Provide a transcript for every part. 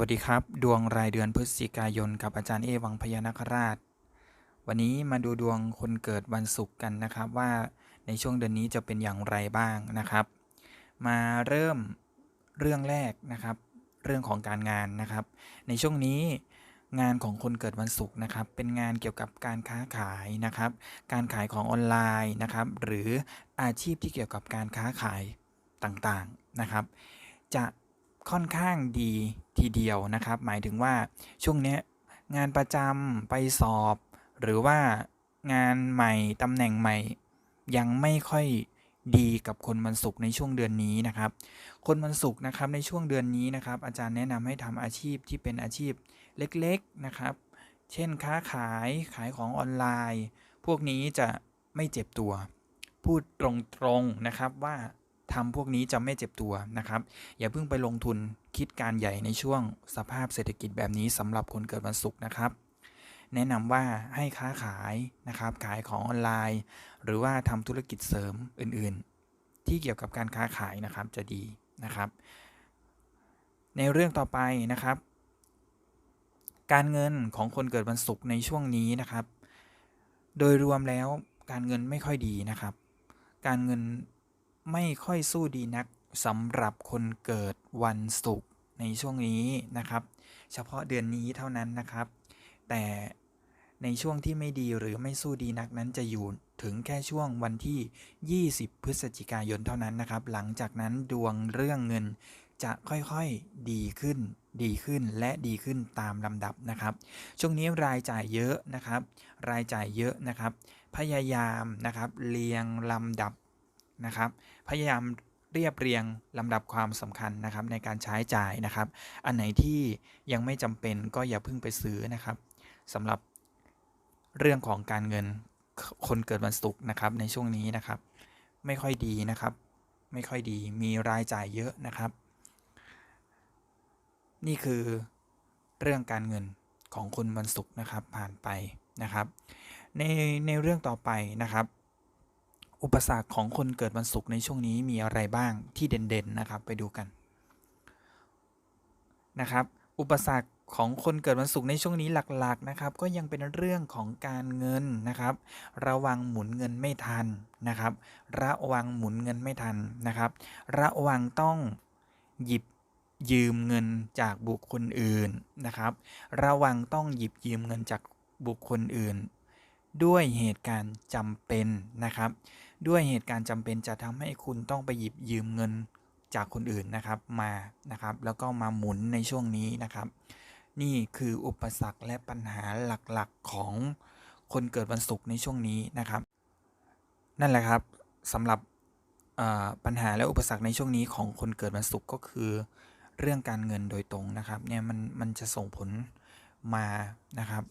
วัสดีครับ ดวงรายเดือนพฤศจิกายนกับอาจารย์เอวังพญานาคราช วันนี้มาดูดวงคนเกิดวันศุกร์กันนะครับว่าในช่วงเดือนนี้จะเป็นอย่างไรบ้างนะครับ มาเริ่มเรื่องแรกนะครับ เรื่องของการงานนะครับ ในช่วงนี้งานของคนเกิดวันศุกร์นะครับ เป็นงานเกี่ยวกับการค้าขายนะครับ การขายของออนไลน์นะครับ หรืออาชีพที่เกี่ยวกับการค้าขายต่างๆนะครับ จะ ค่อนข้างดีทีเดียวนะครับ หมายถึงว่าช่วงนี้งานประจำไปสอบ หรือว่างานใหม่ตำแหน่งใหม่ ยังไม่ค่อยดีกับคนวันศุกร์ในช่วงเดือนนี้นะครับ คนวันศุกร์นะครับในช่วงเดือนนี้นะครับ อาจารย์แนะนำให้ทำอาชีพที่เป็นอาชีพเล็กๆนะครับ เช่นค้าขายขายของออนไลน์ พวกนี้จะไม่เจ็บตัว พูดตรงๆนะครับว่า ทำพวกนี้จะไม่เจ็บตัวนะครับ อย่าเพิ่งไปลงทุนคิดการใหญ่ในช่วงสภาพเศรษฐกิจแบบนี้สำหรับคนเกิดวันศุกร์นะครับ แนะนำว่าให้ค้าขายนะครับ ขายของออนไลน์ หรือว่าทำธุรกิจเสริมอื่นๆ ที่เกี่ยวกับการค้าขายนะครับจะดีนะครับ ในเรื่องต่อไปนะครับ การเงินของคนเกิดวันศุกร์ในช่วงนี้นะครับ โดยรวมแล้วการเงินไม่ค่อยดีนะครับ การเงิน ไม่ค่อยสู้ดีนักสำหรับคนเกิดวันศุกร์ในช่วงนี้นะครับ เฉพาะเดือนนี้เท่านั้นนะครับ แต่ในช่วงที่ไม่ดีหรือไม่สู้ดีนักนั้นจะอยู่ถึงแค่ช่วงวันที่ 20 พฤศจิกายนเท่านั้นนะครับ หลังจากนั้นดวงเรื่องเงินจะค่อยๆดีขึ้น ดีขึ้นและดีขึ้นตามลำดับนะครับ ช่วงนี้รายจ่ายเยอะนะครับ รายจ่ายเยอะนะครับ พยายามนะครับเรียงลำดับ นะครับ พยายามเรียบเรียงลำดับความสำคัญนะครับในการใช้จ่ายนะครับ อันไหนที่ยังไม่จำเป็นก็อย่าเพิ่งไปซื้อนะครับสำหรับเรื่องของการเงินคนเกิดวันศุกร์นะครับในช่วงนี้นะครับ ไม่ค่อยดีนะครับ ไม่ค่อยดีมีรายจ่ายเยอะนะครับ นี่คือเรื่องการเงินของคนวันศุกร์นะครับผ่านไปนะครับ ในในเรื่องต่อไปนะครับ อุปสรรคของคนเกิดวันศุกร์ในช่วงนี้มีอะไรบ้างที่เด่นๆนะครับไปดูกันนะครับ อุปสรรคของคนเกิดวันศุกร์ในช่วงนี้หลักๆนะครับ ก็ยังเป็นเรื่องของการเงินนะครับ ระวังหมุนเงินไม่ทันนะครับ ระวังหมุนเงินไม่ทันนะครับ ระวังต้องหยิบยืมเงินจากบุคคลอื่นนะครับ ระวังต้องหยิบยืมเงินจากบุคคลอื่น ด้วยเหตุการณ์จำเป็นนะครับ ด้วยเหตุการณ์จำเป็นจะทำให้คุณต้องไปหยิบยืมเงินจากคนอื่นนะครับมานะครับ แล้วก็มาหมุนในช่วงนี้นะครับ นี่คืออุปสรรคและปัญหาหลักๆของคนเกิดวันศุกร์ในช่วงนี้นะครับ นั่นแหละครับสำหรับปัญหาและอุปสรรคในช่วงนี้ของคนเกิดวันศุกร์ก็คือ เรื่องการเงินโดยตรงนะครับเนี่ยมันมันจะส่งผลมานะครับ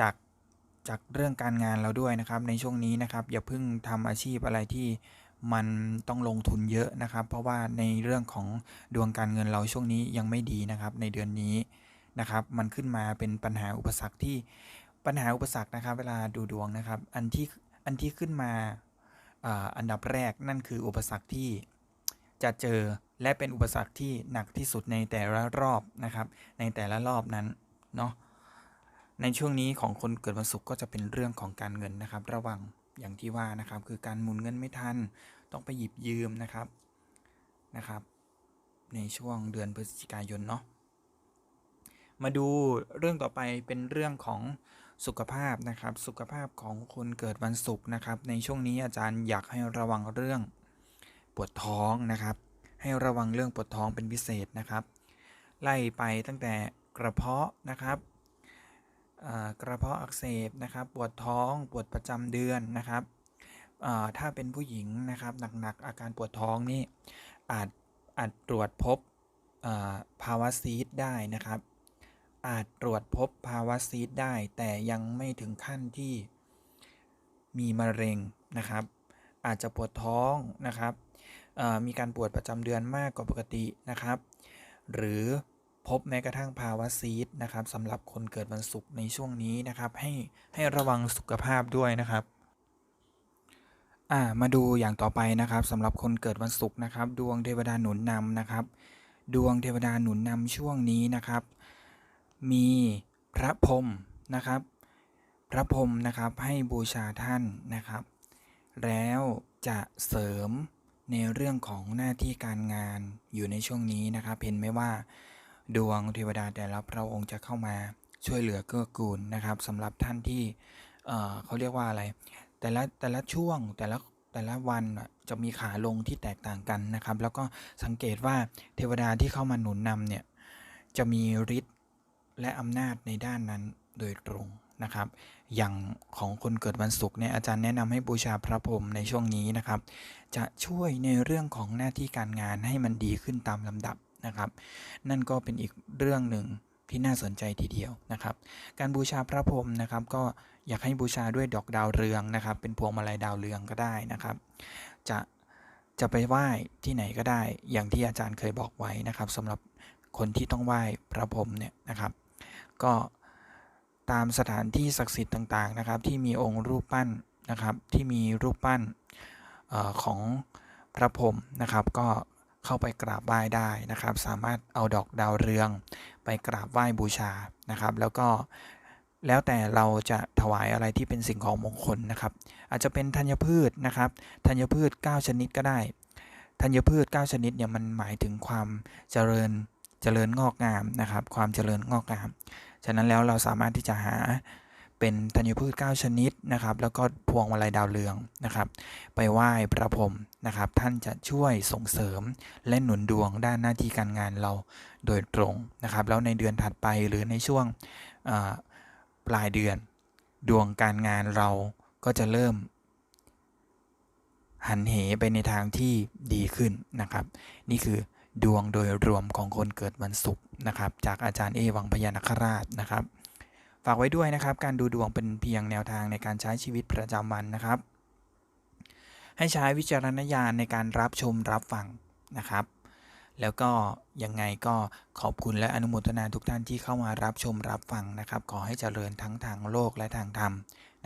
จาก จากเรื่องการงานเราด้วยนะครับ ในช่วงนี้นะครับ อย่าเพิ่งทำอาชีพอะไรที่มันต้องลงทุนเยอะนะครับ เพราะว่าในเรื่องของดวงการเงินเราช่วงนี้ยังไม่ดีนะครับ ในเดือนนี้นะครับ มันขึ้นมาเป็นปัญหาอุปสรรคที่ปัญหาอุปสรรคนะครับ เวลาดูดวงนะครับ อันที่อันที่ขึ้นมาอันดับแรกนั่นคืออุปสรรคที่จะเจอและเป็นอุปสรรคที่หนักที่สุดในแต่ละรอบนะครับ ในแต่ละรอบนั้นเนาะ ในช่วงนี้ของคนเกิดวันศุกร์ก็จะเป็นเรื่องของการเงินนะครับ ระวังอย่างที่ว่านะครับ คือการหมุนเงินไม่ทัน ต้องไปหยิบยืมนะครับนะครับ ในช่วงเดือนพฤศจิกายนเนาะมาดูเรื่องต่อไปเป็นเรื่องของสุขภาพนะครับ สุขภาพของคนเกิดวันศุกร์นะครับ ในช่วงนี้อาจารย์อยากให้ระวังเรื่องปวดท้องนะครับ ให้ระวังเรื่องปวดท้องเป็นพิเศษนะครับ ไล่ไปตั้งแต่กระเพาะนะครับ กระเพาะอักเสบนะครับ ปวดท้องปวดประจำเดือนนะครับถ้าเป็นผู้หญิงนะครับหนักๆอาการปวดท้องนี่อาจอาจตรวจพบภาวะซีดได้นะครับ อาจตรวจพบภาวะซีดได้ แต่ยังไม่ถึงขั้นที่มีมะเร็งนะครับ อาจจะปวดท้องนะครับมีการปวดประจำเดือนมากกว่าปกตินะครับ หรือ พบแม้กระทั่งภาวะซีดนะครับสำหรับคนเกิดวันศุกร์ในช่วงนี้นะครับ ให้ให้ระวังสุขภาพด้วยนะครับอ่ามาดูอย่างต่อไปนะครับสำหรับคนเกิดวันศุกร์นะครับ ดวงเทวดาหนุนนำนะครับ ดวงเทวดาหนุนนำช่วงนี้นะครับ มีพระพรหมนะครับ พระพรหมนะครับให้บูชาท่านนะครับ แล้วจะเสริมในเรื่องของหน้าที่การงานอยู่ในช่วงนี้นะครับเห็นไหมว่า ดวงเทวดาแต่ละพระองค์จะเข้ามาช่วยเหลือเกื้อกูลนะครับสำหรับท่านที่เอ่อเขาเรียกว่าอะไร แต่ละแต่ละช่วงแต่ละแต่ละวันจะมีขาลงที่แตกต่างกันนะครับ แล้วก็สังเกตว่าเทวดาที่เข้ามาหนุนนำเนี่ยจะมีฤทธิ์และอำนาจในด้านนั้นโดยตรงนะครับ อย่างของคนเกิดวันศุกร์เนี่ยอาจารย์แนะนำให้บูชาพระพรหมในช่วงนี้นะครับ จะช่วยในเรื่องของหน้าที่การงานให้มันดีขึ้นตามลำดับ นะครับ นั่นก็เป็นอีกเรื่องหนึ่งที่น่าสนใจทีเดียวนะครับ การบูชาพระพรหมนะครับ ก็อยากให้บูชาด้วยดอกดาวเรืองนะครับ เป็นพวงมาลัยดาวเรืองก็ได้นะครับ จะจะไปไหว้ที่ไหนก็ได้ อย่างที่อาจารย์เคยบอกไว้นะครับสำหรับคนที่ต้องไหว้พระพรหมเนี่ยนะครับ ก็ตามสถานที่ศักดิ์สิทธิ์ต่างๆนะครับ ที่มีองค์รูปปั้นนะครับ ที่มีรูปปั้นออของพระพรหมนะครับ ก็ เข้าไปกราบไหว้ได้นะครับ สามารถเอาดอกดาวเรืองไปกราบไหว้บูชานะครับ แล้วก็แล้วแต่เราจะถวายอะไรที่เป็นสิ่งของมงคลนะครับ อาจจะเป็นธัญพืชนะครับธัญพืช 9 ชนิดก็ได้ธัญพืช 9 ชนิดเนี่ยมันหมายถึงความเจริญเจริญงอกงามนะครับ ความเจริญงอกงาม ฉะนั้นแล้วเราสามารถที่จะหาเป็นธัญพืช 9 ชนิดนะครับ แล้วก็พวงมาลัยดาวเรืองนะครับ ไปไหว้พระพรหม นะครับท่านจะช่วยส่งเสริมและหนุนดวงด้านหน้าที่การงานเราโดยตรงนะครับ แล้วในเดือนถัดไปหรือในช่วงปลายเดือนดวงการงานเราก็จะเริ่ม หันเหไปในทางที่ดีขึ้นนะครับ นี่คือดวงโดยรวมของคนเกิดวันศุกร์นะครับ จากอาจารย์เอวังพญานคราชนะครับ ฝากไว้ด้วยนะครับ การดูดวงเป็นเพียงแนวทางในการใช้ชีวิตประจำวันนะครับ ให้ใช้วิจารณญาณในการรับชมรับฟังนะครับ แล้วก็ยังไงก็ขอบคุณและอนุโมทนาทุกท่านที่เข้ามารับชมรับฟังนะครับ ขอให้เจริญทั้งทางโลกและทางธรรม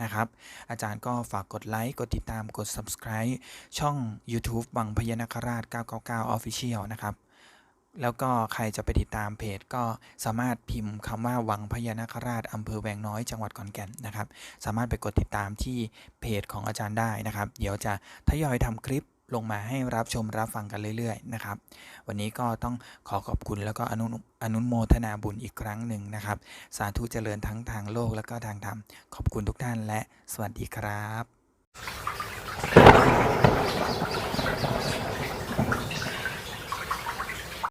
นะครับ อาจารย์ก็ฝากกดไลค์ กดติดตามกด subscribe ช่อง YouTube บังพญานคราช 999 Official นะครับ แล้วก็ใครจะไปติดตามเพจก็สามารถพิมพ์คำว่าวังพญานาคราชอำเภอแวงน้อยจังหวัดขอนแก่นนะครับ สามารถไปกดติดตามที่เพจของอาจารย์ได้นะครับ เดี๋ยวจะทยอยทำคลิปลงมาให้รับชมรับฟังกันเรื่อยๆนะครับ วันนี้ก็ต้องขอขอบคุณแล้วก็อนุอนุโมทนาบุญอีกครั้งหนึ่งนะครับ สาธุเจริญทั้งทางโลกและก็ทางธรรม ขอบคุณทุกท่านและสวัสดีครับ